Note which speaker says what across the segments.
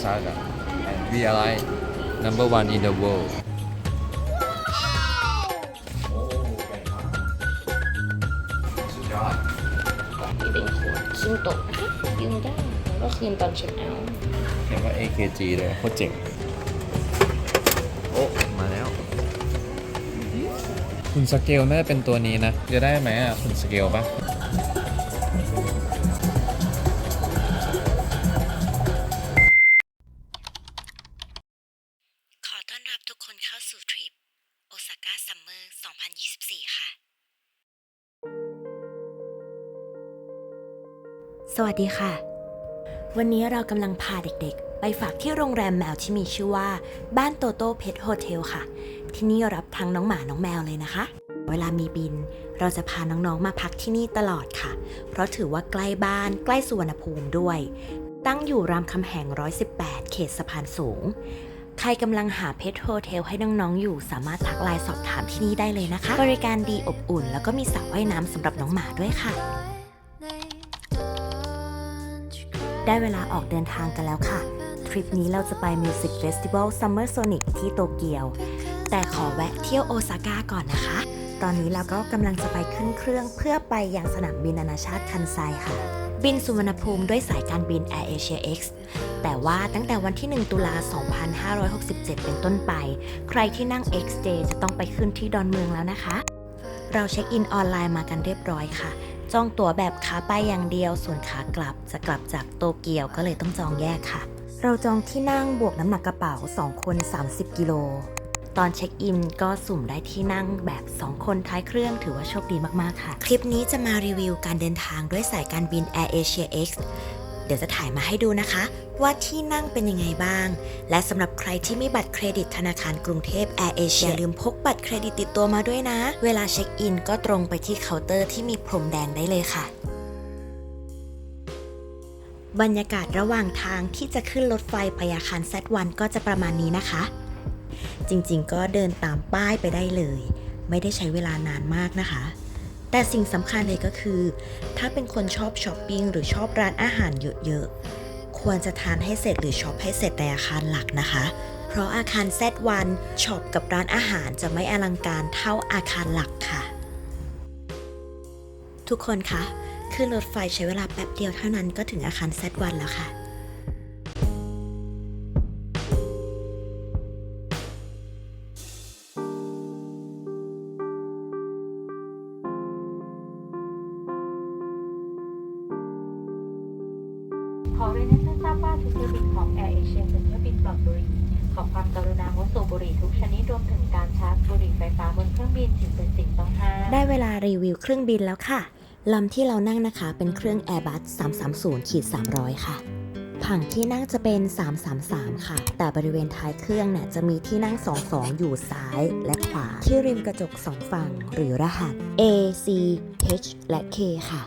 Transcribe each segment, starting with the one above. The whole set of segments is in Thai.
Speaker 1: Osaka and we are like number one in the world สุดยอด
Speaker 2: นี่เป็นขวดซึมโตะนะคะยืมได้แล้วก็คืนตอนเช็คเอาท์
Speaker 1: เรียกว่า AKG เลยโคตรเจ๋งโอ้มาแล้ว คุณสเกลน่าจะเป็นตัวนี้นะ จะได้ไหมอะ คุณสเกลปะ
Speaker 3: 24 ค่ะ สวัสดีค่ะ วันนี้เรากำลังพาเด็กๆ ไปฝากที่โรงแรมแมวที่มีชื่อว่า บ้านโตโต้เพ t โฮเทลค่ะ ที่นี่รับทั้งน้องหมาน้องแมวเลยนะคะ เวลามีบิน เราจะพาน้องๆมาพักที่นี่ตลอดค่ะ เพราะถือว่าใกล้บ้านใกล้สุวรรณภูมิด้วย ตั้งอยู่รามคำแหง 118 เขตสะพานสูง ใครกำลังหาเพ t โฮเทลให้น้องๆอยู่ สามารถทักไลน์สอบถามที่นี่ได้เลยนะคะ บริการดีอบอุ่น แล้วก็มีสระว่ายน้ำสำหรับน้องหมาด้วยค่ะ ได้เวลาออกเดินทางกันแล้วค่ะ ทริปนี้เราจะไป Music Festival Summer Sonic ที่โตเกียว แต่ขอแวะเที่ยวโอซาก้าก่อนนะคะ ตอนนี้เราก็กำลังจะไปขึ้นเครื่องเพื่อไปยังสนามบินนานาชาติคันไซค่ะ บินสุวรรณภูมิด้วยสายการบิน Air Asia X แต่ว่าตั้งแต่วันที่ 1 ตุลา 2567 เป็นต้นไป ใครที่นั่ง XJ จะต้องไปขึ้นที่ดอนเมืองแล้วนะคะ เราเช็คอินออนไลน์มากันเรียบร้อยค่ะ จองตั๋วแบบขาไปอย่างเดียว ส่วนขากลับจะกลับจากโตเกียวก็เลยต้องจองแยกค่ะ เราจองที่นั่งบวกน้ำหนักกระเป๋า 2 คน 30 กิโลตอนเช็คอินก็สุ่มได้ที่นั่งแบบ 2 คนท้ายเครื่องถือว่าโชคดีมาก ๆ ค่ะ คลิปนี้จะมารีวิวการเดินทางด้วยสายการบิน Air Asia X เดี๋ยวจะถ่ายมาให้ดูนะคะ ว่าที่นั่งเป็นยังไงบ้าง และสำหรับใครที่มีบัตรเครดิตธนาคารกรุงเทพ Air Asia อย่าลืมพกบัตรเครดิตติดตัวมาด้วยนะ เวลาเช็คอินก็ตรงไปที่เคาน์เตอร์ที่มีพรมแดงได้เลยค่ะบรรยากาศระหว่างทางที่จะขึ้นรถไฟไปอาคาร Z1 ก็จะประมาณนี้นะคะ จริงๆ ก็เดินตามป้ายไปได้เลย ไม่ได้ใช้เวลานานมากนะคะ แต่สิ่งสำคัญเลยก็คือ ถ้าเป็นคนชอบช้อปปิ้งหรือชอบร้านอาหารเยอะๆ ควรจะทานให้เสร็จหรือช็อปให้เสร็จในอาคารหลักนะคะ เพราะอาคาร Z1 ช็อปกับร้านอาหารจะไม่อลังการเท่าอาคารหลักค่ะ ทุกคนคะขึ้นรถไฟใช้เวลาแป๊บเดียวเท่านั้นก็ถึงอาคาร Z1 แล้วค่ะ
Speaker 4: เวลารีวิ
Speaker 3: วเครื่องบินแล้วค่ะลำที่เรานั่งนะคะเป็นเครื่อง Airbus 330ขีด300 ค่ะ ผังที่นั่งจะเป็น 333 ค่ะ แต่บริเวณท้ายเครื่องเนี่ยจะมีที่นั่ง 22 อยู่ซ้ายและขวา ที่ริมกระจก 2 ฝั่ง หรือรหัส A C H และ K ค่ะ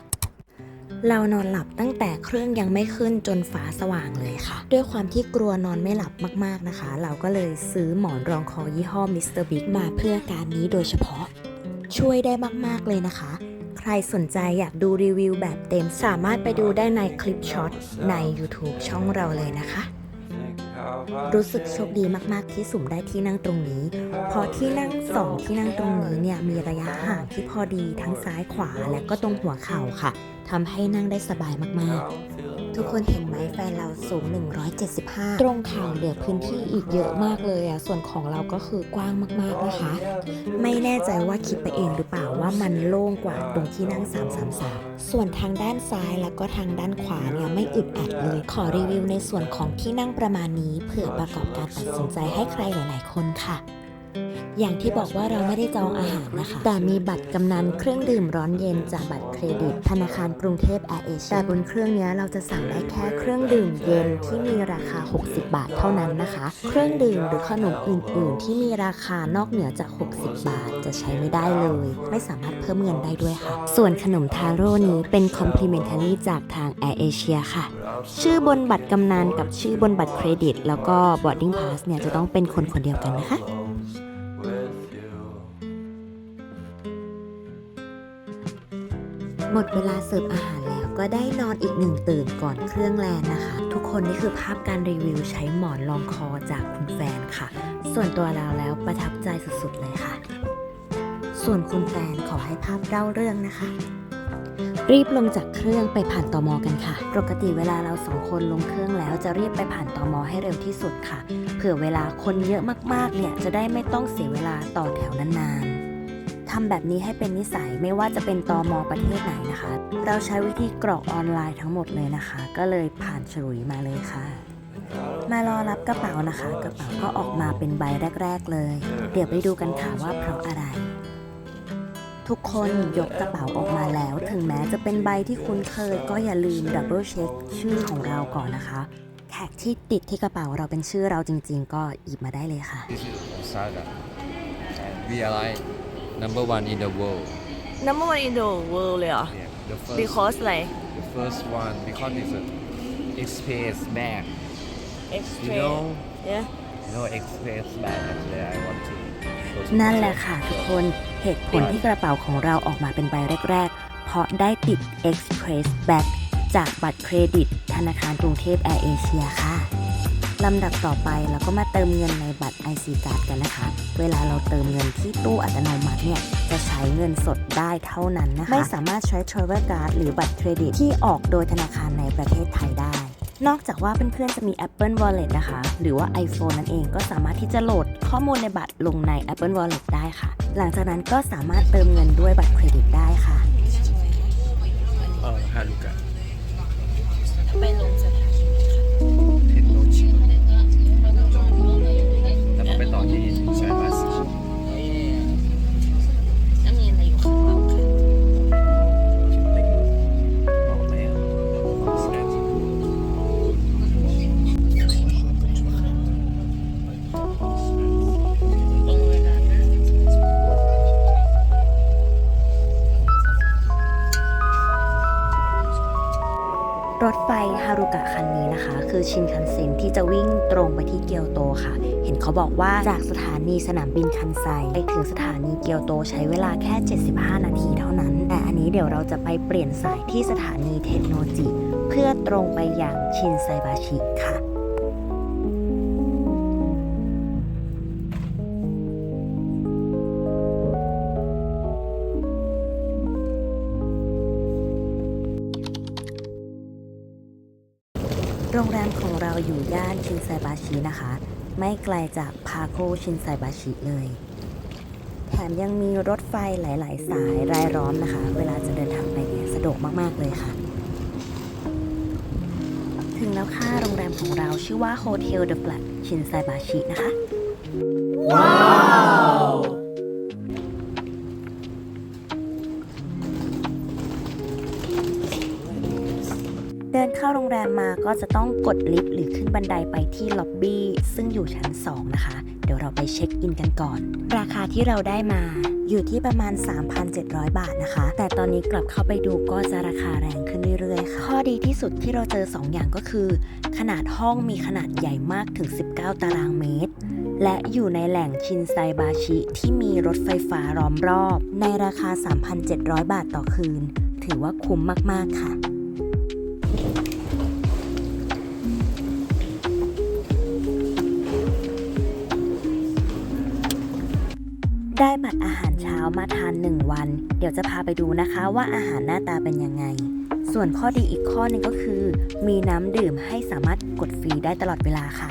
Speaker 3: เรานอนหลับตั้งแต่เครื่องยังไม่ขึ้นจนฟ้าสว่างเลยค่ะ ด้วยความที่กลัวนอนไม่หลับมากๆนะคะ เราก็เลยซื้อหมอนรองคอยี่ห้อ Mr. Big มาเพื่อการนี้โดยเฉพาะ ช่วยได้มาก ๆ เลยนะคะ ใครสนใจอยากดูรีวิวแบบเต็มสามารถไปดูได้ในคลิปช็อตใน YouTube ช่องเราเลยนะคะ รู้สึกโชคดีมากๆที่สุ่มได้ที่นั่งตรงนี้ เพราะที่นั่งสองที่นั่งตรงนี้เนี่ยมีระยะห่างที่พอดีทั้งซ้ายขวาและก็ตรงหัวเข่าค่ะทำให้นั่งได้สบายมากๆ ทุกคนเห็นไหมแฟนเราสูง 175 ตรงเข่าเหลือพื้นที่อีกเยอะมากเลยอะ ส่วนของเราก็คือกว้างมากๆนะคะ ไม่แน่ใจว่าคิดไปเองหรือเปล่าว่ามันโล่งกว่าตรงที่นั่ง 333 ส่วนทางด้านซ้ายแล้วก็ทางด้านขวาเนี่ยไม่อึดอัดเลย ขอรีวิวในส่วนของที่นั่งประมาณนี้เผื่อประกอบการตัดสินใจให้ใครหลาย ๆ คนค่ะ อย่างที่บอกว่าเราไม่ได้จองอาหารนะคะ แต่มีบัตรกำนันเครื่องดื่มร้อนเย็นจากบัตรเครดิต ธนาคารกรุงเทพแอร์เอเชียแต่บนเครื่องนี้เราจะสั่งได้แค่เครื่องดื่มเย็นที่มีราคา 60 บาทเท่านั้นนะคะ เครื่องดื่มหรือขนมอื่น ๆ ที่มีราคานอกเหนือจาก 60 บาทจะใช้ไม่ได้เลย ไม่สามารถเพิ่มเงินได้ด้วยค่ะ ส่วนขนมทาโร่นี้เป็น complimentary จากทาง Air Asia ค่ะ ชื่อบนบัตรกำนันกับชื่อบนบัตรเครดิต แล้วก็ boarding pass เนี่ยจะต้องเป็นคนคนเดียวกันนะคะ หมดเวลาเสิร์ฟอาหารแล้วก็ได้นอนอีกหนึ่งตื่นก่อนเครื่องแลนนะคะ ทุกคนนี่คือภาพการรีวิวใช้หมอนรองคอจากคุณแฟนค่ะ ส่วนตัวเราแล้วประทับใจสุดๆเลยค่ะ ส่วนคุณแฟนขอให้ภาพเล่าเรื่องนะคะรีบลงจากเครื่องไปผ่านตอมอกันค่ะ ปกติเวลาเราสองคนลงเครื่องแล้วจะรีบไปผ่านตอมอให้เร็วที่สุดค่ะ เผื่อเวลาคนเยอะมากๆเนี่ยจะได้ไม่ต้องเสียเวลาต่อแถวนานๆ ทำแบบนี้ให้เป็นนิสัยไม่ว่าจะเป็นตอมอประเทศไหนนะคะ เราใช้วิธีกรอกออนไลน์ทั้งหมดเลยนะคะ ก็เลยผ่านฉลุยมาเลยค่ะมารอรับกระเป๋านะคะ กระเป๋าก็ออกมาเป็นใบแรก ๆ เลย เดี๋ยวไปดูกันค่ะว่าเพราะอะไร ทุกคนยกกระเป๋าออกมาแล้ว ถึงแม้จะเป็นใบที่คุ้นเคย ก็อย่าลืมดับเบิลเช็คชื่อของเราก่อนนะคะ แท็กที่ติดที่กระเป๋าเราเป็นชื่อเราจริง ๆ ก็หยิบมาได้เลยค่ะ
Speaker 1: This is Osaka and we are like number one in the world
Speaker 5: number one in the world เลยเหรอ
Speaker 1: yeah the first
Speaker 5: because อะไร
Speaker 1: the first one because it's a express bag you
Speaker 5: express
Speaker 1: know
Speaker 5: yeah
Speaker 1: you know express bag actually I want to go to
Speaker 3: นั่นแหละค่ะทุกคนเหตุผลที่กระเป๋าของเราออกมาเป็นใบแรก ๆ เพราะได้ติด Express Back จากบัตรเครดิต ธนาคารกรุงเทพแอร์เอเชียค่ะ ลำดับต่อไปเราก็มาเติมเงินในบัตร IC Card กันนะคะ เวลาเราเติมเงินที่ตู้อัตโนมัติเนี่ยจะใช้เงินสดได้เท่านั้นนะคะ ไม่สามารถใช้ Travel Card หรือบัตรเครดิตที่ออกโดยธนาคารในประเทศไทยได้ นอกจากว่าเพื่อนๆจะมี Apple Wallet นะคะ หรือว่า iPhone นั่นเองก็สามารถที่จะโหลดข้อมูลในบัตรลงใน Apple Wallet ได้ค่ะ หลังจากนั้นก็สามารถเติมเงินด้วยบัตรเครดิตได้ค่ะ
Speaker 1: เออฮารุกะ
Speaker 2: ไปลง
Speaker 1: คือชิ
Speaker 2: น
Speaker 3: คันเซ็นที่จะวิ่งตรงไปที่เกียวโตค่ะ เห็นเขาบอกว่าจากสถานีสนามบินคันไซไปถึงสถานีเกียวโตใช้เวลาแค่ 75 นาทีเท่านั้น แต่อันนี้เดี๋ยวเราจะไปเปลี่ยนสายที่สถานีเทนโนจิ เพื่อตรงไปยังชินไซบาชิค่ะ โรงแรมของเราอยู่ย่านชินไซบาชินะคะ ไม่ไกลจากพาโคชินไซบาชิเลย แถมยังมีรถไฟหลาย ๆ สายรายล้อมนะคะ เวลาจะเดินทางไปเนี่ยสะดวกมาก ๆ เลยค่ะ ถึงแล้วค่ะโรงแรมของเราชื่อว่า Hotel The Flat ชินไซบาชินะคะเดิน เข้าโรงแรมมาก็จะต้องกดลิฟต์หรือขึ้นบันไดไปที่ล็อบบี้ซึ่งอยู่ชั้น 2 นะคะ เดี๋ยวเราไปเช็คอินกันก่อน ราคาที่เราได้มาอยู่ที่ประมาณ 3,700 บาทนะคะ แต่ตอนนี้กลับเข้าไปดูก็จะราคาแรงขึ้นเรื่อยๆค่ะ ข้อดีที่สุดที่เราเจอ 2 อย่างก็คือ ขนาดห้องมีขนาดใหญ่มากถึง 19 ตารางเมตร และอยู่ในแหล่งชินไซบาชิ ที่มีรถไฟฟ้าล้อมรอบ ในราคา 3,700 บาทต่อคืน ถือว่าคุ้มมากๆค่ะ ได้บัตรอาหารเช้ามาทาน 1 วัน เดี๋ยวจะพาไปดูนะคะว่าอาหารหน้าตาเป็นยังไง ส่วนข้อดีอีกข้อหนึงก็คือ มีน้ำดื่มให้สามารถกดฟรีได้ตลอดเวลาค่ะ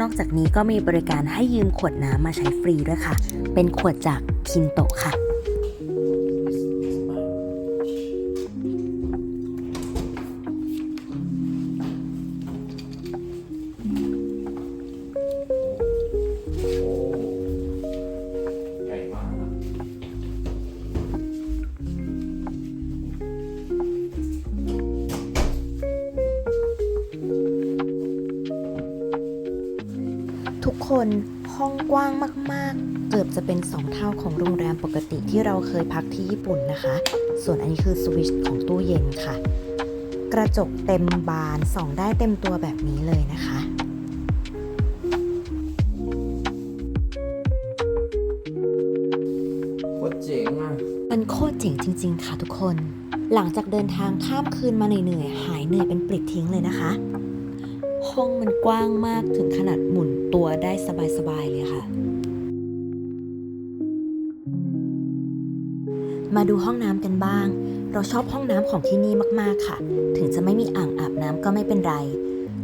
Speaker 3: นอกจากนี้ก็มีบริการให้ยืมขวดน้ำมาใช้ฟรีด้วยค่ะ เป็นขวดจากคินโตะค่ะ อบจะเป็น 2 เท่าของโรงแรมปกติที่เราเคยพักที่ญี่ปุ่นนะคะ ส่วนอันนี้คือสวิตช์ของตู้เย็นค่ะ กระจกเต็มบานส่องได้เต็มตัวแบบนี้เลยนะคะ
Speaker 1: โคตรเจ๋งอะ
Speaker 3: มันโคตรเจ๋งจริง ๆ ค่ะทุกคน หลังจากเดินทางข้ามคืนมาเหนื่อยๆหายเหนื่อยเป็นปลิดทิ้งเลยนะคะ ห้องมันกว้างมากถึงขนาดหมุนตัวได้สบายๆเลยค่ะ มาดูห้องน้ำกันบ้าง เราชอบห้องน้ำของที่นี่มากๆค่ะ ถึงจะไม่มีอ่างอาบน้ำก็ไม่เป็นไร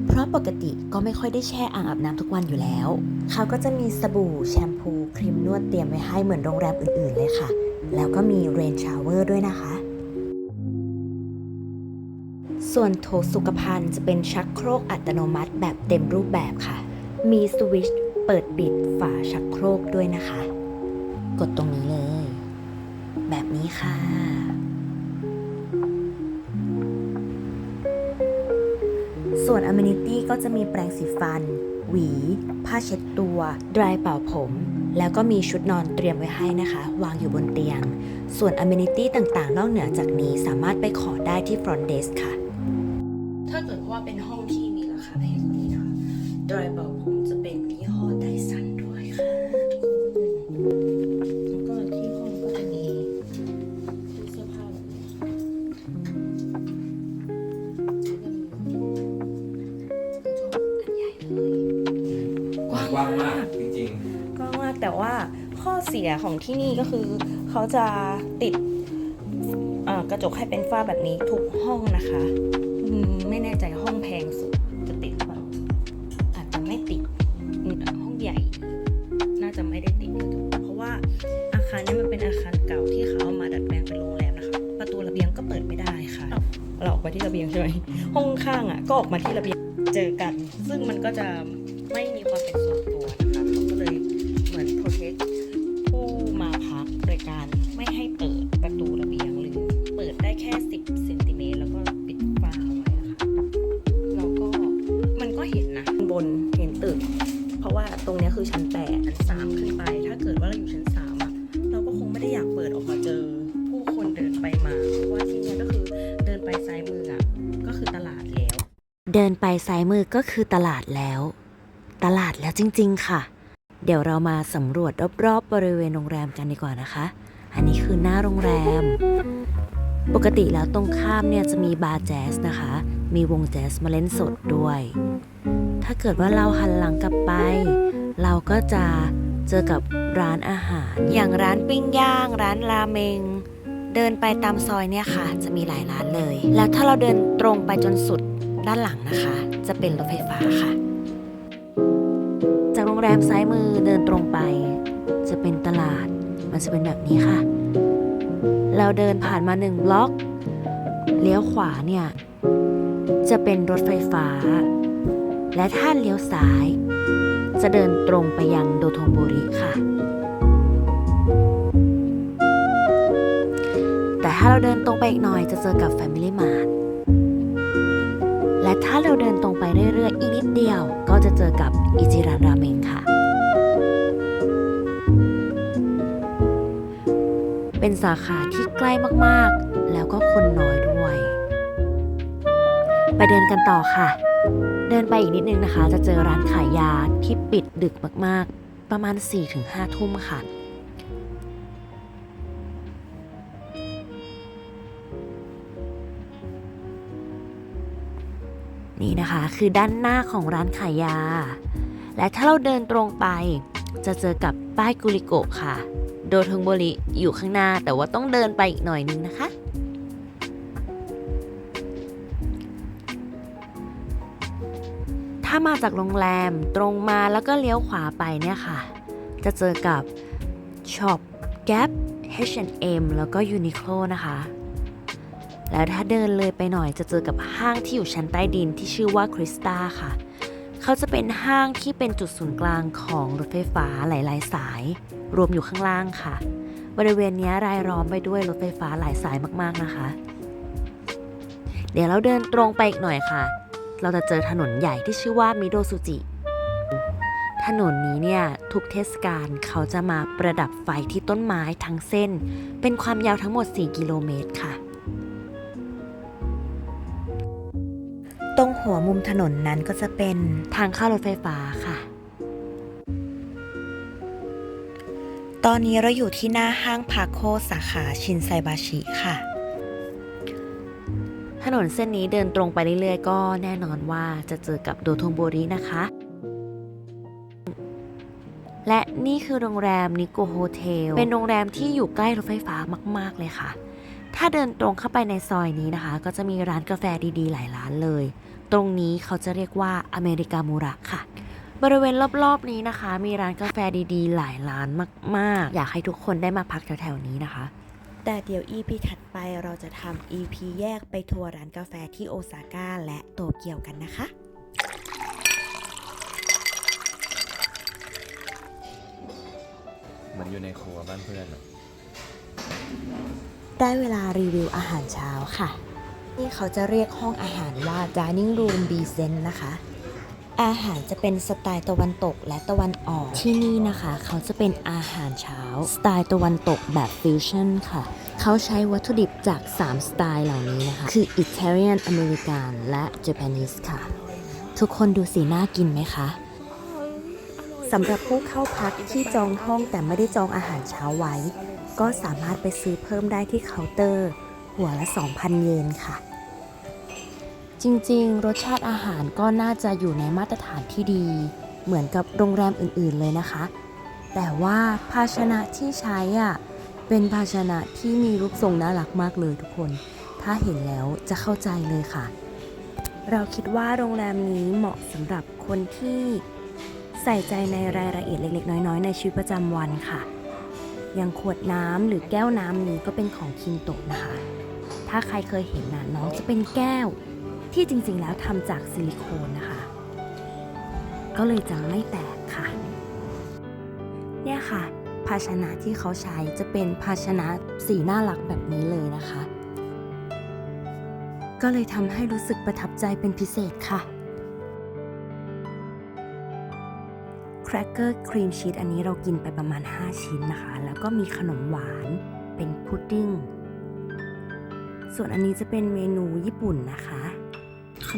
Speaker 3: เพราะปกติก็ไม่ค่อยได้แช่อ่างอาบน้ำทุกวันอยู่แล้ว เขาก็จะมีสบู่แชมพูครีมนวดเตรียมไว้ให้เหมือนโรงแรมอื่นๆเลยค่ะ แล้วก็มีเรนชาวเวอร์ด้วยนะคะ ส่วนโถสุขภัณฑ์จะเป็นชักโครกอัตโนมัติแบบเต็มรูปแบบค่ะ มีสวิตช์เปิดปิดฝาชักโครกด้วยนะคะ กดตรงนี้เลย นี้ค่ะส่วนอเมนิตี้ก็จะมีแปรงสีฟัน หวี ผ้าเช็ดตัว ดรายเป่าผม แล้วก็มีชุดนอนเตรียมไว้ให้นะคะ วางอยู่บนเตียง ส่วนอเมนิตี้ต่างๆ นอกเหนือจากนี้สามารถไปขอได้ที่ front desk ค่ะ กว้างมากจริ
Speaker 1: งก
Speaker 5: ว้างมากแต่ว่าข้อเสียของที่นี่ก็คือเขาจะติดเอ่อกระจกให้เป็นฝ้าแบบนี้ทุกห้องนะคะอืมไม่แน่ใจห้องแพงสุดจะติดหรือเปล่าอาจจะไม่ติดอืมห้องใหญ่ น่าจะไม่ได้ติดกระจกเพราะว่าอาคารเนี้มันเป็นอาคารเก่าที่เขาเอามาดัดแปลงเป็นโรงแรมนะคะประตูระเบียงก็เปิดไม่ได้ค่ะเราออกไปที่ระเบียงใช่ไหมห้องข้างอะก็ออกมาที่ระเบียงเจอกัน ซึ่งมันก็จะ บนเห็นตึก เพราะว่าตรงนี้คือชั้นแปดชั้นสามขึ้นไป ถ้าเกิดว่าเราอยู่ชั้นสามอะเราก็คงไม่ได้อยากเปิดออกมาเจอ ผู้คนเดินไปมา เพราะว่าที่นี้ก็คือเดินไปซ้ายมืออะก็คือตลาดแล้ว
Speaker 3: เดินไปซ้ายมือก็คือตลาดแล้ว ตลาดแล้วจริง ๆ ค่ะ เดี๋ยวเรามาสำรวจรอบๆบริเวณโรงแรมกันดีกว่านะคะ อันนี้คือหน้าโรงแรมปกติแล้วตรงข้ามเนี่ยจะมีบาร์แจ๊สนะคะ มีวงแจ๊สมาเล่นสดด้วย ถ้าเกิดว่าเราหันหลังกลับไป เราก็จะเจอกับร้านอาหาร อย่างร้านปิ้งย่าง ร้านราเมง เดินไปตามซอยเนี่ยค่ะ จะมีหลายร้านเลย แล้วถ้าเราเดินตรงไปจนสุดด้านหลังนะคะ จะเป็นรถไฟฟ้าค่ะ จากโรงแรมซ้ายมือเดินตรงไป จะเป็นตลาด มันจะเป็นแบบนี้ค่ะ เราเดินผ่านมาหนึ่งบล็อก เลี้ยวขวาเนี่ย จะเป็นรถไฟฟ้า และถ้าเลี้ยวซ้าย จะเดินตรงไปยังโดโทงบุริค่ะ แต่ถ้าเราเดินตรงไปอีกหน่อยจะเจอกับ Family Mart และถ้าเราเดินตรงไปเรื่อยๆ อีกนิดเดียวก็จะเจอกับอิจิรันราเมงค่ะ เป็นสาขาที่ใกล้มากๆ แล้วก็คนน้อยด้วย ไปเดินกันต่อค่ะ ดินไปอีกนิดนึงนะคะ จะเจอร้านขายยาที่ปิดดึกมากๆ ประมาณ 4-5 ทุ่มค่ะนี่นะคะคือด้านหน้าของร้านขายยา และถ้าเราเดินตรงไป จะเจอกับป้ายกุริโกะค่ะ โดทงโบริอยู่ข้างหน้าแต่ว่าต้องเดินไปอีกหน่อยนึงนะคะ มาจากโรงแรมตรงมาแล้วก็เลี้ยวขวาไปเนี่ยค่ะ จะเจอกับช็อป Gap H&M แล้วก็ Uniqlo นะคะ แล้วถ้าเดินเลยไปหน่อยจะเจอกับห้างที่อยู่ชั้นใต้ดินที่ชื่อว่าคริสตาค่ะ เขาจะเป็นห้างที่เป็นจุดศูนย์กลางของรถไฟฟ้าหลาย ๆ สาย รวมอยู่ข้างล่างค่ะ บริเวณนี้รายล้อมไปด้วยรถไฟฟ้าหลายสายมากๆนะคะ เดี๋ยวเราเดินตรงไปอีกหน่อยค่ะ เราจะเจอถนนใหญ่ที่ชื่อว่ามิโดซุจิ ถนนนี้เนี่ย ทุกเทศกาลเขาจะมาประดับไฟที่ต้นไม้ทั้งเส้น เป็นความยาวทั้งหมด 4 กิโลเมตรค่ะ ตรงหัวมุมถนนนั้นก็จะเป็นทางเข้ารถไฟฟ้าค่ะตอนนี้เราอยู่ที่หน้าห้างพาโคสาขาชินไซบาชิค่ะ ถนนเส้นนี้เดินตรงไปเรื่อยๆ ก็แน่นอนว่าจะเจอกับโดทงโบรินะคะ และนี่คือโรงแรมนิโกโฮเทล เป็นโรงแรมที่อยู่ใกล้รถไฟฟ้ามาก ๆ เลยค่ะ ถ้าเดินตรงเข้าไปในซอยนี้นะคะ ก็จะมีร้านกาแฟดีๆ หลายร้านเลย ตรงนี้เขาจะเรียกว่าอเมริกามูระค่ะบริเวณรอบๆนี้นะคะ มีร้านกาแฟดีๆ หลายร้านมาก ๆ อยากให้ทุกคนได้มาพักแถวๆนี้นะคะ แต่เดี๋ยว EP ถัดไปเราจะทำ EP แยกไปทัวร์ร้านกาแฟที่โอซาก้าและโตเกียวกันนะคะ
Speaker 1: เหมือนอยู่ในครัวบ้านเพื่อนอะ
Speaker 3: ได้เวลารีวิวอาหารเช้าค่ะ นี่เขาจะเรียกห้องอาหารว่า dining room b z e n นะคะ อาหารจะเป็นสไตล์ตะวันตกและตะวันออก ที่นี่นะคะเขาจะเป็นอาหารเช้า สไตล์ตะวันตกแบบฟิวชั่นค่ะ เขาใช้วัตถุดิบจาก 3 สไตล์เหล่านี้นะคะ คือ Italian American และ Japanese ค่ะ ทุกคนดูสีน่ากินไหมคะสำหรับผู้เข้าพักที่จองห้องแต่ไม่ได้จองอาหารเช้าไว้ ก็สามารถไปซื้อเพิ่มได้ที่เคาน์เตอร์ หัวละ 2,000 เยนค่ะ จริงๆ รสชาติอาหารก็น่าจะอยู่ในมาตรฐานที่ดี เหมือนกับโรงแรมอื่นๆเลยนะคะ แต่ว่าภาชนะที่ใช้อะเป็นภาชนะที่มีรูปทรงน่ารักมากเลยทุกคน ถ้าเห็นแล้วจะเข้าใจเลยค่ะ เราคิดว่าโรงแรมนี้เหมาะสำหรับคนที่ใส่ใจในรายละเอียดเล็ก ๆ น้อย ๆ ในชีวิตประจำวันค่ะ อย่างขวดน้ำหรือแก้วน้ำนี้ก็เป็นของคินโตะนะคะ ถ้าใครเคยเห็นนะน้องจะเป็นแก้ว ที่จริงๆแล้วทำจากซิลิโคนนะคะ ก็เลยจะไม่แตกค่ะ เนี่ยค่ะ ภาชนะที่เขาใช้จะเป็นภาชนะสีน่ารักแบบนี้เลยนะคะ ก็เลยทำให้รู้สึกประทับใจเป็นพิเศษค่ะแครกเกอร์ครีมชีสอันนี้เรากินไปประมาณ 5 ชิ้นนะคะ แล้วก็มีขนมหวานเป็นพุดดิ้ง ส่วนอันนี้จะเป็นเมนูญี่ปุ่นนะคะ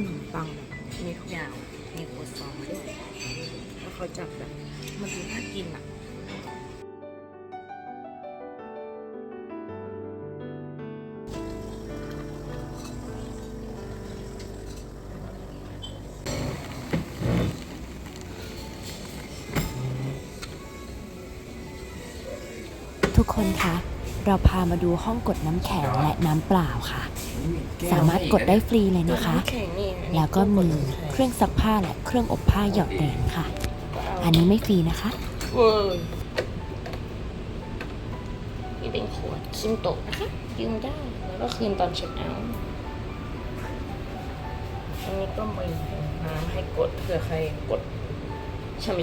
Speaker 5: นมปังมีทุกอย่างมีโคซองด้วยแล้วเขาจับแบบมันดูน่ากินอะ
Speaker 3: ทุกคนคะ เราพามาดูห้องกดน้ำแข็งและน้ำเปล่าค่ะ สามารถกดได้ฟรีเลยนะคะ
Speaker 5: แข็งนี่
Speaker 3: แล้วก็มีเครื่องซักผ้าและเครื่องอบผ้าหยอดเหรียญค่ะ อันนี้ไม่ฟรีนะคะ
Speaker 2: เว้ยนี่เป็นขวดคิมโตะนะคะยืมได้ แล้วก็คืนตอนเช็คเอาท์
Speaker 5: อันนี้ก็มีน้ำให้กดเผื่อใครกดช่ำ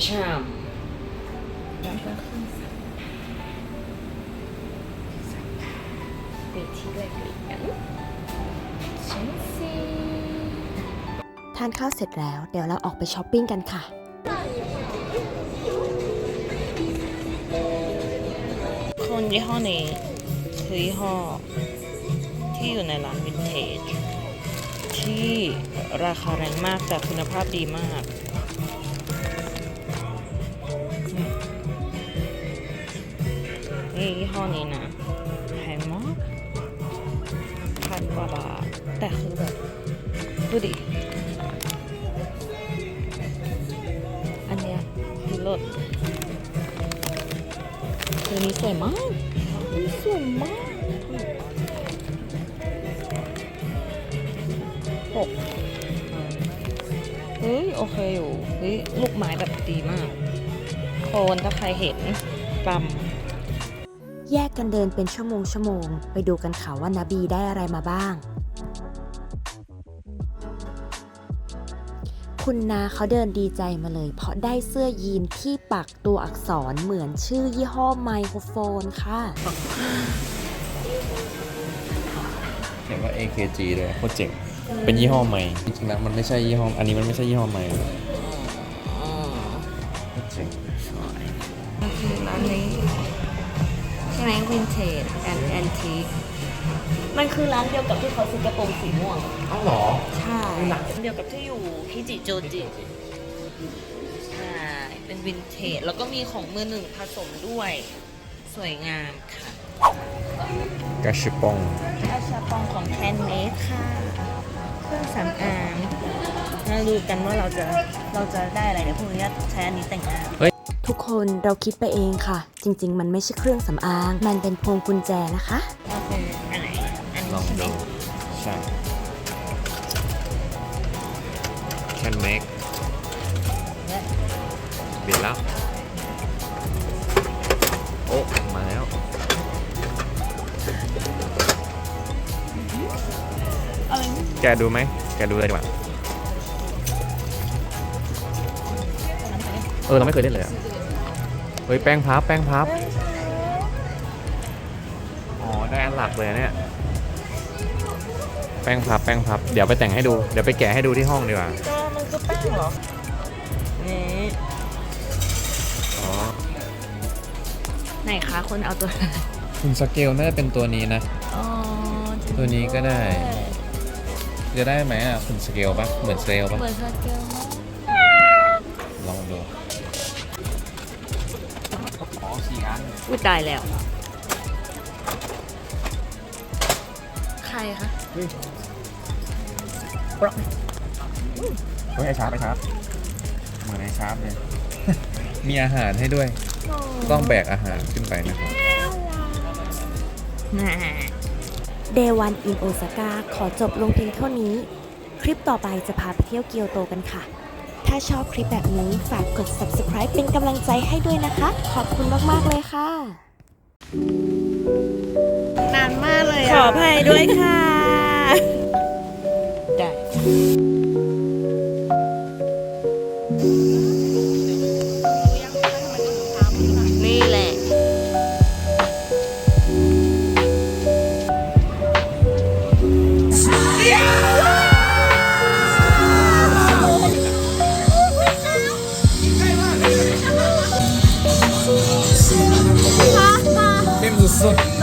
Speaker 5: ๆแล้วก็ขึ้น
Speaker 2: มีที่ด้วยเหรี
Speaker 3: ทานข้าวเสร็จแล้วเดี๋ยวเราออกไปช้อปปิ้งกันค่ะ
Speaker 5: คนยี่ห้อนี้คือยี่ห้อที่อยู่ในร้านวินเทจ ที่ราคาแรงมากแต่คุณภาพดีมาก นี่ยี่ห้อนี้นะแพงมากพันกว่าบาทแต่คือแบบดูดิ วนี้สวยมากสวยมากหกเฮ้ย โอเคอยู่ เฮ้ย ลูกไม้แบบดีมาก โคนถ้าใครเห็นปลำ
Speaker 3: แยกกันเดินเป็นชั่วโมงชั่วโมง ไปดูกันค่ะว่านาบีได้อะไรมาบ้าง คุณนาเขาเดินดีใจมาเลย เพราะได้เสื้อยีนที่ปักตัวอักษรเหมือนชื่อยี่ห้อไมโครโฟนค่ะ
Speaker 1: เขียนว่า AKG เลยโคตรเจ๋งเป็นยี่ห้อใหม่ จริงๆแล้วมันไม่ใช่ยี่ห้อ อันนี้มันไม่ใช่ยี่ห้อใหม่เลยโคตรเจ๋ง
Speaker 5: ร้านนี้ใช่ไหมวินเทจแอนแอนที มันคือร้านเดียวกับที่เขาซื้อกระโปรงสีม่วง
Speaker 1: อ้าวเหรอ
Speaker 5: ใช่ร้านเดียวกับที่อยู่ฮิจิโจจิใช่เป็นวินเทจแล้วก็มีของมือหนึ่งผสมด้วย สวยงามค่ะ
Speaker 1: กาชิปอง
Speaker 5: อาชาปองของแคนเมดค่ะสำอางมาดูกันว่าเราจะเราจะได้อะไรเดี๋ยวพรุ่งนี้ใช้อันนี้แต่งหน้า
Speaker 3: ทุกคนเราคิดไปเองค่ะ จริง ๆ มันไม่ใช่เครื่องสำอาง มันเป็นพวงกุญแจนะคะ
Speaker 5: ก็คืออัน ไหนอัน
Speaker 1: ล
Speaker 5: นี้
Speaker 1: อง
Speaker 5: ใช่ไหม
Speaker 1: ดูใช่ can make บิดแล้ว โอ้ มาแล้วแกดูไหม แกดูเลยดีกว่าเออ เราไม่เคยเล่นเลยอะเฮ้ย แป้งพับ แป้งพับ อ๋อ ได้อันหลักเลยอะเนี่ย แป้งพับแป้งพับ เดี๋ยวไปแต่งให้ดู เดี๋ยวไปแกะให้ดูที่ห้องดีกว่า
Speaker 5: ก็มันคือแป้งเหรอ นี่
Speaker 1: อ๋อ
Speaker 5: ไหนคะคนเอาตัว
Speaker 1: คุณสเกลน่าจะเป็นตัวนี้นะ
Speaker 5: อ๋อจริง
Speaker 1: ตัวนี้ก็ได้จะได้ไหมอะคุณสเกลปะเหมือนสเกลปะ
Speaker 5: เปิดสเกลมาก
Speaker 1: ลองดูอ๋อสี่อัน
Speaker 5: อุ้ยตายแล้ว ครคะ
Speaker 1: เฮ้ยไอชาร์ปไอชาร์ปเหมือนไอชาร์ปเลยมีอาหารให้ด้วย ต้องแบกอาหารขึ้นไปนะครับ
Speaker 5: น่า
Speaker 3: Day One in Osaka ขอจบลงเพียงเท่านี้ คลิปต่อไปจะพาไปเที่ยวเกียวโตกันค่ะ ถ้าชอบคลิปแบบนี้ฝากกด subscribe เป็นกำลังใจให้ด้วยนะคะ ขอบคุณมาก ๆ เลยค่ะ
Speaker 5: ขออภัยด้วยค่ะ ได้
Speaker 2: นี่แหละ
Speaker 1: เข้มสุดๆ